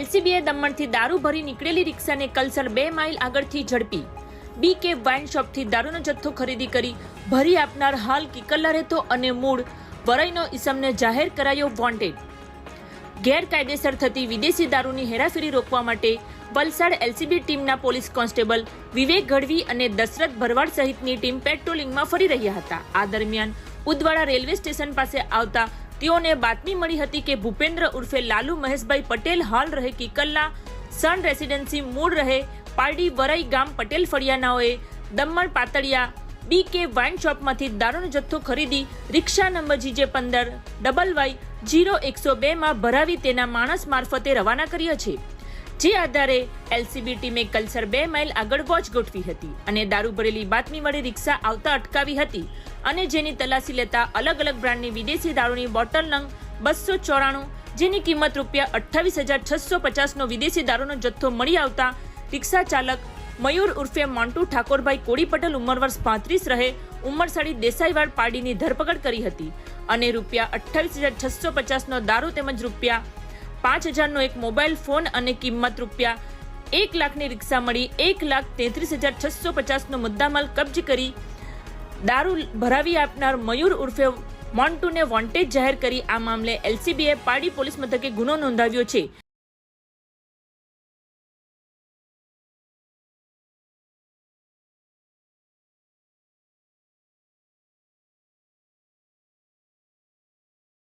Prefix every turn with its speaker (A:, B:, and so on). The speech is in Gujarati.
A: એલસીબીએ દમણથી દારૂ ભરી નીકળેલી રિક્ષાને કલસર બે માઇલ આગળથી ઝડપી. બી કે વાઇન શોપથી દારૂનો જથ્થો ખરીદી કરી ભરી આપનાર હાલ કિકલ્લા રહેતો અને મૂળ વરઈનો ઇસમને જાહેર કરાયો વોન્ટેડ ગેરકાયદેસર થતી વિદેશી દારૂની હેરાફેરી રોકવા માટે વલસાડ એલસીબી ટીમના પોલીસ કોન્સ્ટેબલ વિવેક ગઢવી અને દશરથ ભરવાડ સહિતની ટીમ પેટ્રોલિંગમાં ફરી રહ્યા હતા. આ દરમિયાન ઉદવાડા રેલવે સ્ટેશન પાસે આવતા તેઓને બાતમી મળી હતી કે ભૂપેન્દ્ર ઉર્ફે લાલુ મહેશભાઈ પટેલ હાલ રહે કિકલ્લા, સન રેસિડેન્સી મૂળ રહે પારડી વરઈ ગામ પટેલ ફળિયાનાઓએ દમણ પાતળિયા બી કે વાઇન શોપમાંથી દારૂનો જથ્થો ખરીદી રિક્ષા નંબર જીજે પંદર ડબલ વાય જીરો એકસો બેમાં ભરાવી તેના માણસ મારફતે રવાના કર્યા છે. જે આધારે એલસીબી ટીમે કલસર બે માઇલ આગળ વોચ ગોઠવી હતી અને દારૂ ભરેલી બાતમી વડે રિક્ષા આવતા અટકાવી હતી. અને જેની તલાશી લેતા અલગ અલગ બ્રાન્ડની વિદેશી દારૂની બોટલ નંગ બસો ચોરાણું, જેની કિંમત રૂપિયા અઠ્ઠાવીસ હજાર છસો પચાસનો વિદેશી દારૂનો જથ્થો મળી આવતા રિક્ષા ચાલક મયુર ઉર્ફે મોન્ટુ ઠાકોરભાઈ કોડી પટેલ ઉંમર વર્ષ પાંત્રીસ રહે ઉમરસાડી દેસાઈવાડ પાડીની ધરપકડ કરી હતી. અને રૂપિયા અઠ્ઠાવીસ હજાર છસો પચાસનો દારૂ તેમજ રૂપિયા પાંચ હજારનો એક મોબાઈલ ફોન અને કિંમત રૂપિયા એક લાખની રિક્ષા મળી એક લાખ તેત્રીસ હજાર છસો પચાસનો મુદ્દામાલ કબજ કરી દારૂ ભરાવી આપનાર મયુર ઉર્ફે મોન્ટુને વોન્ટેજ જાહેર કરી આ મામલે એલસીબીએ પાડી પોલીસ મથકે ગુનો નોંધાવ્યો છે.